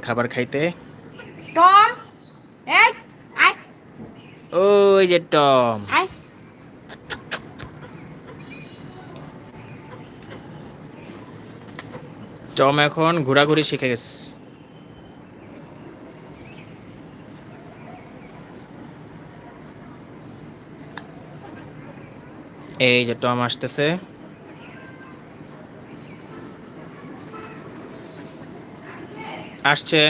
খাবার খাইতে? টম এই আয়। ওই যে টম। আয়। টম এখন ঘোরাঘুরি শিখে গেছে। এই যে টম আসতেছে। আসছে।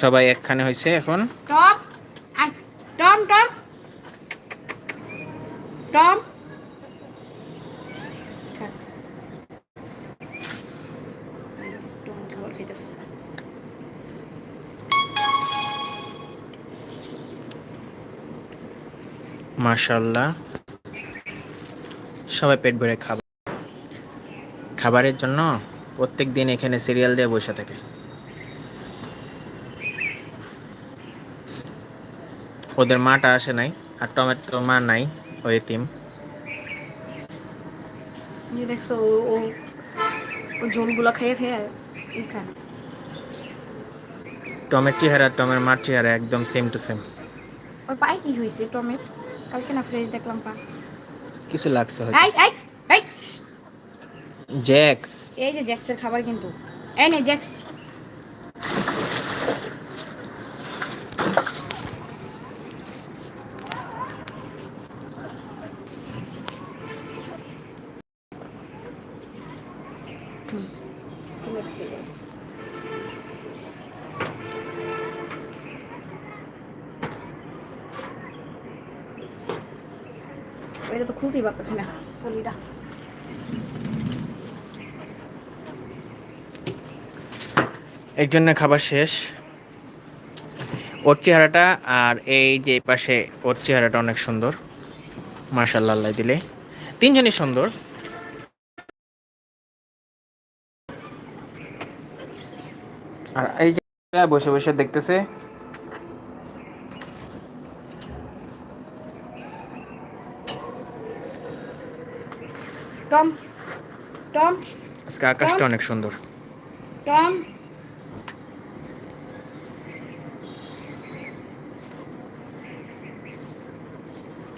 সবাই একখানে হয়েছে এখন। টম টম টম। টম। মাশাল্লাহ। সবাই পেট ভরে খাবার খাবারের জন্য প্রত্যেক দিন এখানে সিরিয়াল দিয়ে বসে থাকে। ওদের মাটা আসে নাই আর টমেটো মা নাই ওই এই দেখছ ও ও ও খেয়ে খায় টমের চেহারা টমের মার চেহারা একদম সেম টু সেম ওর পায়ে কি হয়েছে টমের? কালকে না ফ্রেশ দেখলাম পা। কিছু লাগছে আই আই আই জ্যাক্স। এই যে জ্যাক্সের খাবার কিন্তু। এই নে জ্যাক্স। এটা তো খুলতেই পারতেছি না। পলিটা একজনের খাবার শেষ। ওর চেহারাটা আর এই যে পাশে ওর চেহারাটা অনেক সুন্দর। মার্শাল্লাহ দিলে। তিনজনই সুন্দর। আর এই যে বসে বসে দেখতেছে টম টম আজকে আকাশটা অনেক সুন্দর। টম।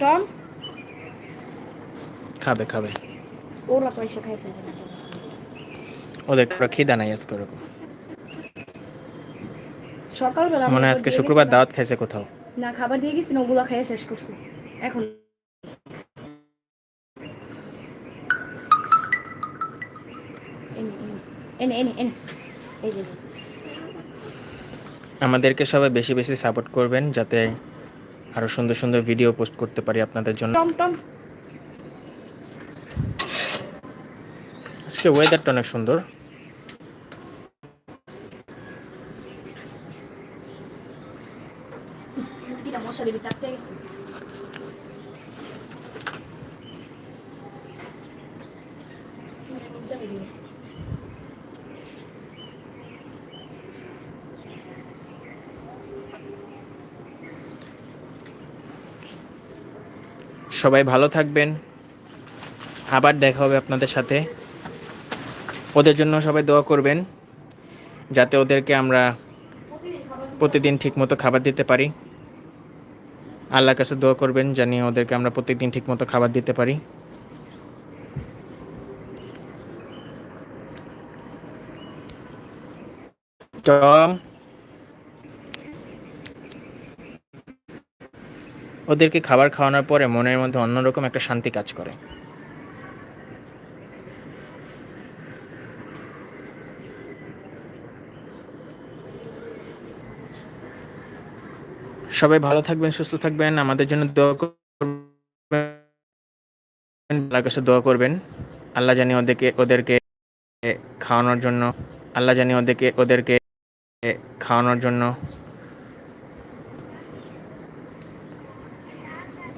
টম? খাবে খাবে। ওরা পয়সা খাই ফেলবে না। ওদের পুরো খিদা নাই আজকে ওরকম। সকালবেলা মনে আজকে শুক্রবার দাওয়াত খাইছে কোথাও। না খাবার দিয়ে গেছি না ওগুলা খেয়ে শেষ করছি। এখন এনে, এনে এনে। এই যে আমাদেরকে সবাই বেশি বেশি সাপোর্ট করবেন যাতে আরও সুন্দর সুন্দর ভিডিও পোস্ট করতে পারি আপনাদের জন্য। আজকে ওয়েদারটা অনেক সুন্দর। মশারি সবাই ভালো থাকবেন। আবার দেখা হবে আপনাদের সাথে। ওদের জন্য সবাই দোয়া করবেন, যাতে ওদেরকে আমরা প্রতিদিন ঠিকমতো খাবার দিতে পারি। আল্লাহর কাছে দোয়া করবেন, জানি ওদেরকে আমরা প্রত্যেকদিন ঠিকমতো খাবার দিতে পারি। টম ওদেরকে খাবার খাওয়ানোর পরে মনের মধ্যে অন্যরকম একটা শান্তি কাজ করে। সবাই ভালো থাকবেন, সুস্থ থাকবেন, আমাদের জন্য দোয়া করবেন কাছে দোয়া করবেন। আল্লাহ জানি ওদেরকে ওদেরকে খাওয়ানোর জন্য, আল্লাহ জানি ওদেরকে ওদেরকে খাওয়ানোর জন্য।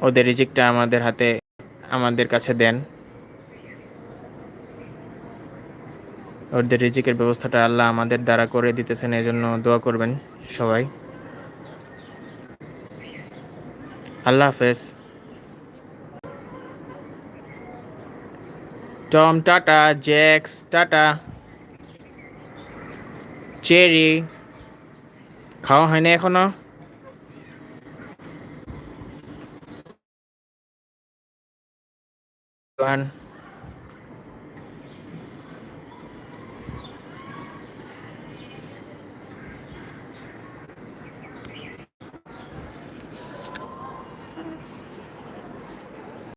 ওদের রিজিকটা আমাদের হাতে, আমাদের কাছে দেন। ওদের রিজিকের ব্যবস্থাটা আল্লাহ আমাদের দ্বারা করে দিতেছেন এই জন্য দোয়া করবেন সবাই। আল্লাহ হাফেজ। Tom, tata, Jacks, tata. Cherry, খাওয়া হয়নি এখনও? everyone.